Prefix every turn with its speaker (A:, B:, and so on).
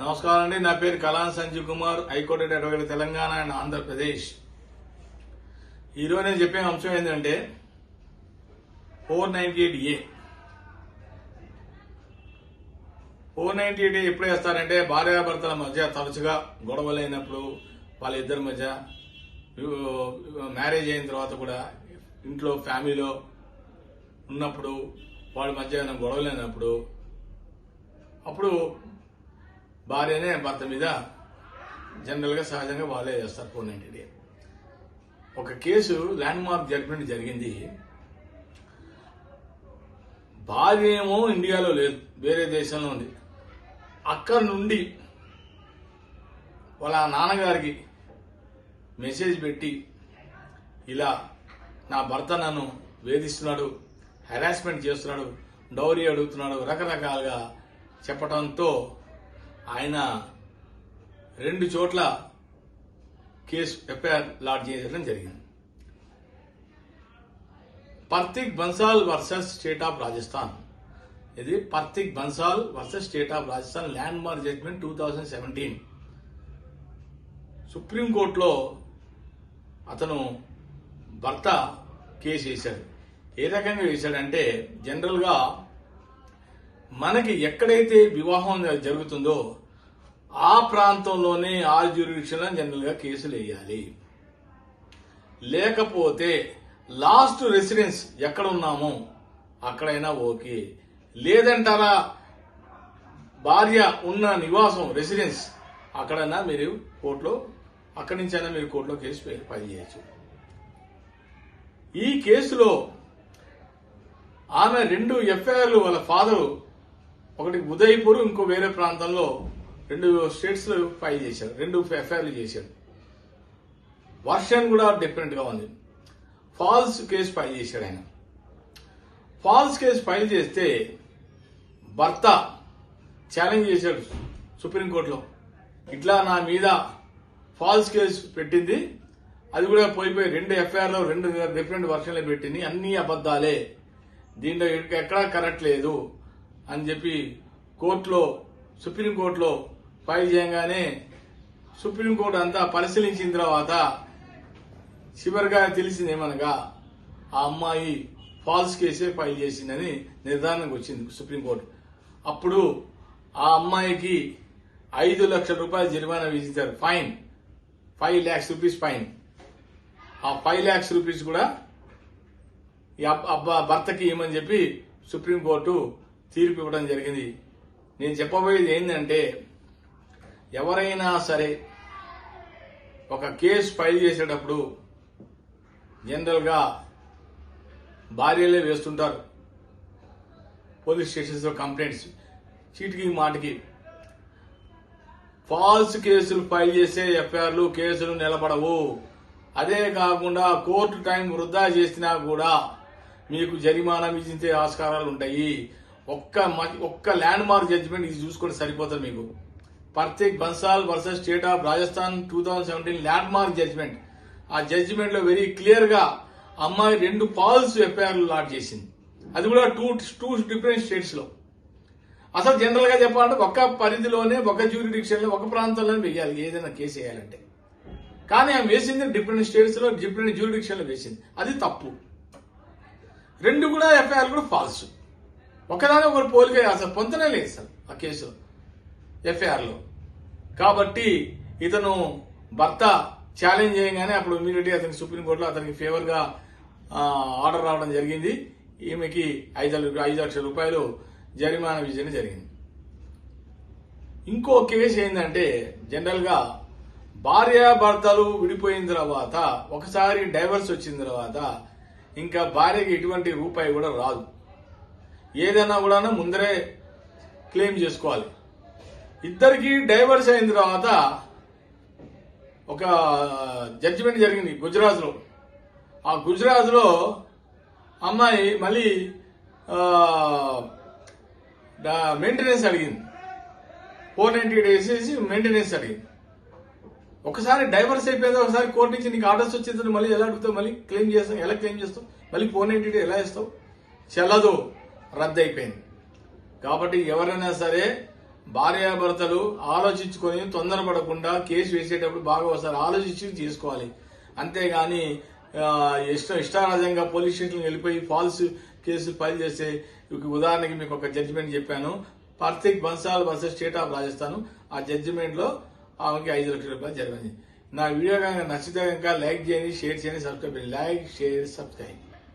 A: నమస్కారం అండి నా పేరు Kalan Sanjeev Kumar. High court advocate Telangana and Andhra Pradesh. ఈరోజు నేను చెప్పే అంశం ఏంటంటే four ninety eight A. Four ninety eight ఎప్పుడు వేస్తారంటే భార్యాభర్తల మధ్య తరచుగా గొడవలు అయినప్పుడు వాళ్ళ ఇద్దరి మధ్య మ్యారేజ్ అయిన తర్వాత కూడా ఇంట్లో ఫ్యామిలీలో ఉన్నప్పుడు వాళ్ళ మధ్య గొడవలు అయినప్పుడు అప్పుడు భార్యనే భర్త మీద జనరల్గా సహజంగా వాళ్ళే చేస్తారు ఫోర్ నైన్టీ ఒక కేసు ల్యాండ్ మార్క్ జడ్జ్మెంట్ జరిగింది. భార్య ఏమో ఇండియాలో లేదు వేరే దేశంలో ఉంది. అక్కడ నుండి వాళ్ళ నాన్నగారికి మెసేజ్ పెట్టి ఇలా నా భర్త నన్ను వేధిస్తున్నాడు హెరాస్మెంట్ చేస్తున్నాడు డౌరీ అడుగుతున్నాడు రకరకాలుగా చెప్పడంతో ఆయన రెండు చోట్ల కేసు ఎఫ్ఐఆర్ లాడ్జ్ చేయడం జరిగింది. Partik Bansal versus state of Rajasthan. ఇది Partik Bansal versus state of Rajasthan landmark judgement two thousand seventeen. సుప్రీంకోర్టులో అతను భర్త కేసు వేశాడు. ఏ రకంగా వేశాడంటే జనరల్గా మనకి ఎక్కడైతే వివాహం జరుగుతుందో ఆ ప్రాంతంలోనే ఆ జ్యూరిడిక్షన్లో జనరల్గా కేసులు వేయాలి. లేకపోతే లాస్ట్ రెసిడెన్స్ ఎక్కడ ఉన్నామో అక్కడైనా ఓకే. లేదంటారా భార్య ఉన్న నివాసం రెసిడెన్స్ అక్కడైనా మీరు కోర్టులో అక్కడి నుంచైనా మీరు కోర్టులో కేసు ఫైల్ చేయొచ్చు. ఈ కేసులో ఆమె రెండు ఎఫ్ఐఆర్లు వాళ్ళ ఫాదరు ఒకటి ఉదయపూర్ ఇంకో వేరే ప్రాంతంలో రెండు స్టేట్స్లో ఫైల్ చేశారు రెండు ఎఫ్ఐఆర్లు చేశారు వర్షన్ కూడా డిఫరెంట్గా ఉంది. ఫాల్స్ కేసు ఫైల్ చేశాడు ఆయన. ఫాల్స్ కేసు ఫైల్ చేస్తే భర్త ఛాలెంజ్ చేశాడు సుప్రీంకోర్టులో ఇట్లా నా మీద ఫాల్స్ కేసు పెట్టింది. అది కూడా పోయిపోయి రెండు ఎఫ్ఐఆర్లో రెండు డిఫరెంట్ వర్షన్లు పెట్టింది. అన్ని అబద్ధాలే. దీంట్లో ఎక్కడా కరెక్ట్ లేదు. అని చెప్పి కోర్టులో సుప్రీంకోర్టులో ఫైల్ చేయగానే సుప్రీంకోర్టు అంతా పరిశీలించిన తర్వాత చివరిగా తెలిసిందేమనగా ఆ అమ్మాయి ఫాల్స్ కేసే ఫైల్ చేసిందని నిర్ధారణకు వచ్చింది సుప్రీంకోర్టు అప్పుడు ఆ అమ్మాయికి ఐదు లక్షల రూపాయలు జరిమానా విధించారు fine. Five lakhs rupees fine. ఆ ఫైవ్ ల్యాక్స్ రూపీస్ కూడా ఈ అబ్బ- అబ్బా భర్తకి ఇవ్వమని చెప్పి సుప్రీంకోర్టు తీర్పు ఇవ్వడం జరిగింది. నేను చెప్పబోయేది ఏంటంటే ఎవరైనా సరే ఒక కేసు ఫైల్ చేసేటప్పుడు జనరల్గా భార్యలే వేస్తుంటారు. పోలీస్ స్టేషన్స్లో కంప్లైంట్స్ చీటికి మాటికి. ఫాల్స్ కేసులు ఫైల్ చేసే ఎఫ్ఐఆర్లు కేసులు నిలబడవు. అదే కాకుండా కోర్టు టైం వృధా చేసినా కూడా మీకు జరిమానా విధించే ఆస్కారాలు ఉంటాయి. ఒక్క మ- ఒక్క ల్యాండ్ మార్క్ జడ్జిమెంట్ ఇది చూసుకొని సరిపోతుంది మీకు. Partik Bansal versus state of Rajasthan two thousand seventeen landmark judgement ఆ జడ్జిమెంట్లో వెరీ క్లియర్గా అమ్మాయి రెండు ఫాల్స్ ఎఫ్ఐఆర్లు లాట్ చేసింది. అది కూడా టూ టూ డిఫరెంట్ స్టేట్స్లో. అసలు జనరల్గా చెప్పాలంటే ఒక పరిధిలోనే ఒక జ్యూరిడిక్షన్లో ఒక ప్రాంతంలోనే వేయాలి ఏదైనా కేసు వేయాలంటే కానీ ఆమె వేసింది డిఫరెంట్ స్టేట్స్లో డిఫరెంట్ జ్యూరిడిక్షన్లో వేసింది. అది తప్పు. రెండు కూడా ఎఫ్ఐఆర్ కూడా ఫాల్స్ ఒకదాని ఒకరు పోలిక అసలు పొందనే లేదు అసలు ఆ కేసులో ఎఫ్ఐఆర్లో కాబట్టి ఇతను భర్త ఛాలెంజ్ చేయగానే అప్పుడు ఇమీడియట్గా అతనికి సుప్రీంకోర్టులో అతనికి ఫేవర్గా ఆర్డర్ రావడం జరిగింది. ఈమెకి ఐదు ఐదు లక్షల రూపాయలు జరిమానా విజయం జరిగింది. ఇంకో కేసు ఏంటంటే జనరల్గా భార్యాభర్తలు విడిపోయిన తర్వాత ఒకసారి డైవర్స్ వచ్చిన తర్వాత ఇంకా భార్యకి ఎటువంటి రూపాయి కూడా రాదు. ఏదైనా కూడా ముందరే క్లెయిమ్ చేసుకోవాలి. ఇద్దరికి డైవర్స్ అయిన తర్వాత ఒక జడ్జిమెంట్ జరిగింది గుజరాత్లో ఆ గుజరాత్లో అమ్మాయి మళ్ళీ మెయింటెనెన్స్ అడిగింది. ఫోర్ నైన్టీ డేస్ వేసి మెయింటెనెన్స్ అడిగింది. ఒకసారి డైవర్స్ అయిపోయింది? ఒకసారి కోర్టు నుంచి నీకు ఆర్డర్స్ వచ్చింది మళ్ళీ ఎలా అడుగుతావు? మళ్ళీ క్లెయిమ్ చేస్తావు? ఎలా క్లెయిమ్ చేస్తావు? మళ్ళీ ఫోర్ నైన్టీ ఎలా ఇస్తావు చెల్లదు. రద్దయిపోయింది. కాబట్టి ఎవరైనా సరే భార్యాభర్తలు ఆలోచించుకొని తొందరపడకుండా కేసు వేసేటప్పుడు బాగా ఒకసారి ఆలోచించి చేసుకోవాలి అంతేగాని ఇష్ట ఇష్టారాజ్యంగా పోలీస్ స్టేషన్కి వెళ్ళిపోయి ఫాల్స్ కేసు ఫైల్ చేస్తే ఉదాహరణకి మీకు ఒక జడ్జిమెంట్ చెప్పాను. Partik Bansal versus state of Rajasthan. ఆ జడ్జిమెంట్లో ఆమెకి ఐదు లక్షల రూపాయలు జరిగింది. నా వీడియో కనుక నచ్చితే కనుక లైక్ చేయండి షేర్ చేయండి సబ్స్క్రైబ్ చేయండి. Like share subscribe.